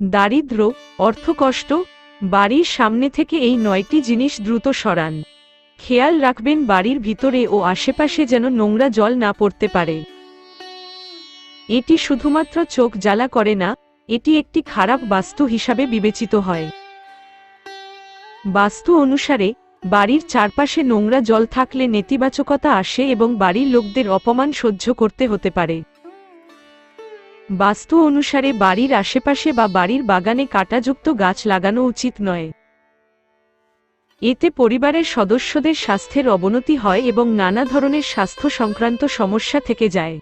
দারিদ্র, অর্থকষ্ট, বাড়ির সামনে থেকে এই নয়টি জিনিস দ্রুত সরান। খেয়াল রাখবেন বাড়ির ভিতরে ও আশেপাশে যেন নোংরা জল না পড়তে পারে। এটি শুধুমাত্র চোখ জ্বালা করে না, এটি একটি খারাপ বাস্তু হিসাবে বিবেচিত হয়। বাস্তু অনুসারে, বাড়ির চারপাশে নোংরা জল থাকলে নেতিবাচকতা আসে এবং বাড়ির লোকদের অপমান সহ্য করতে হতে পারে। বাস্তু অনুসারে বাড়ির আশেপাশে বা বাড়ির বাগানে কাটাযুক্ত গাছ লাগানো উচিত নয়। এতে পরিবারের সদস্যদের স্বাস্থ্যের অবনতি হয় এবং নানা ধরনের স্বাস্থ্য সংক্রান্ত সমস্যা থেকে যায়।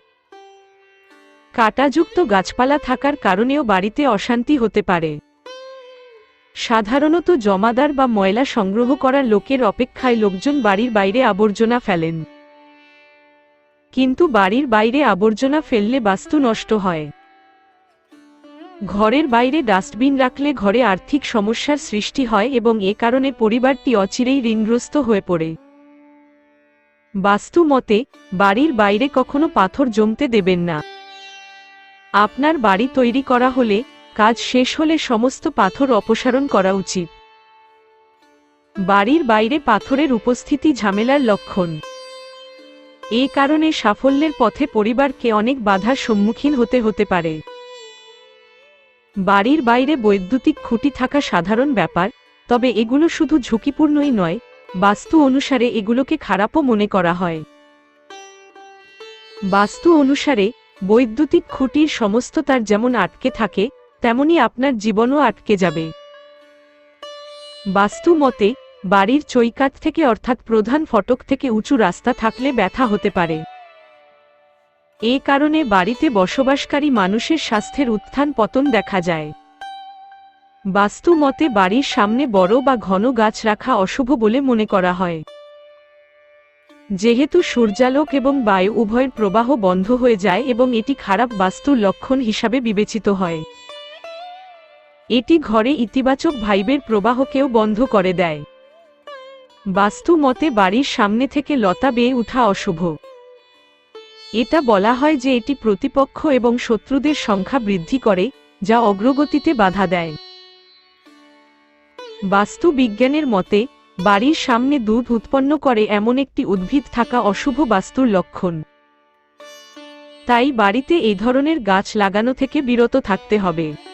কাটাযুক্ত গাছপালা থাকার কারণেও বাড়িতে অশান্তি হতে পারে। সাধারণত জমাদার বা ময়লা সংগ্রহ করার লোকের অপেক্ষায় লোকজন বাড়ির বাইরে আবর্জনা ফেলেন। কিন্তু বাড়ির বাইরে আবর্জনা ফেললে বাস্তু নষ্ট হয়। ঘরের বাইরে ডাস্টবিন রাখলে ঘরে আর্থিক সমস্যার সৃষ্টি হয় এবং এ কারণে পরিবারটি অচিরেই ঋণগ্রস্ত হয়ে পড়ে। বাস্তু মতে, বাড়ির বাইরে কখনো পাথর জমতে দেবেন না। আপনার বাড়ি তৈরি করা হলে, কাজ শেষ হলে সমস্ত পাথর অপসারণ করা উচিত। বাড়ির বাইরে পাথরের উপস্থিতি ঝামেলার লক্ষণ। এ কারণে সাফল্যের পথে পরিবারকে অনেক বাধার সম্মুখীন হতে হতে পারে। বাড়ির বাইরে বৈদ্যুতিক খুঁটি থাকা সাধারণ ব্যাপার, তবে এগুলো শুধু ঝুঁকিপূর্ণই নয়, বাস্তু অনুসারে এগুলোকে খারাপও মনে করা হয়। বাস্তু অনুসারে, বৈদ্যুতিক খুঁটির সমস্ত তার যেমন আটকে থাকে, তেমনি আপনার জীবনও আটকে যাবে। বাস্তু মতে, বাড়ির চৈকাত থেকে অর্থাৎ প্রধান ফটক থেকে উঁচু রাস্তা থাকলে ব্যথা হতে পারে। এ কারণে বাড়িতে বসবাসকারী মানুষের স্বাস্থ্যের উত্থান পতন দেখা যায়। বাস্তু মতে বাড়ির সামনে বড় বা ঘন গাছ রাখা অশুভ বলে মনে করা হয়। যেহেতু সূর্যালোক এবং বায়ু উভয়ের প্রবাহ বন্ধ হয়ে যায় এবং এটি খারাপ বাস্তুর লক্ষণ হিসাবে বিবেচিত হয়। এটি ঘরে ইতিবাচক ভাইবের প্রবাহকেও বন্ধ করে দেয়। বাস্তু মতে বাড়ির সামনে থেকে লতা বেয়ে উঠা অশুভ। এটা বলা হয় যে এটি প্রতিপক্ষ এবং শত্রুদের সংখ্যা বৃদ্ধি করে, যা অগ্রগতিতে বাধা দেয়। বাস্তু বিজ্ঞানের মতে, বাড়ির সামনে দুধ উৎপন্ন করে এমন একটি উদ্ভিদ থাকা অশুভ বাস্তুর লক্ষণ। তাই বাড়িতে এই ধরনের গাছ লাগানো থেকে বিরত থাকতে হবে।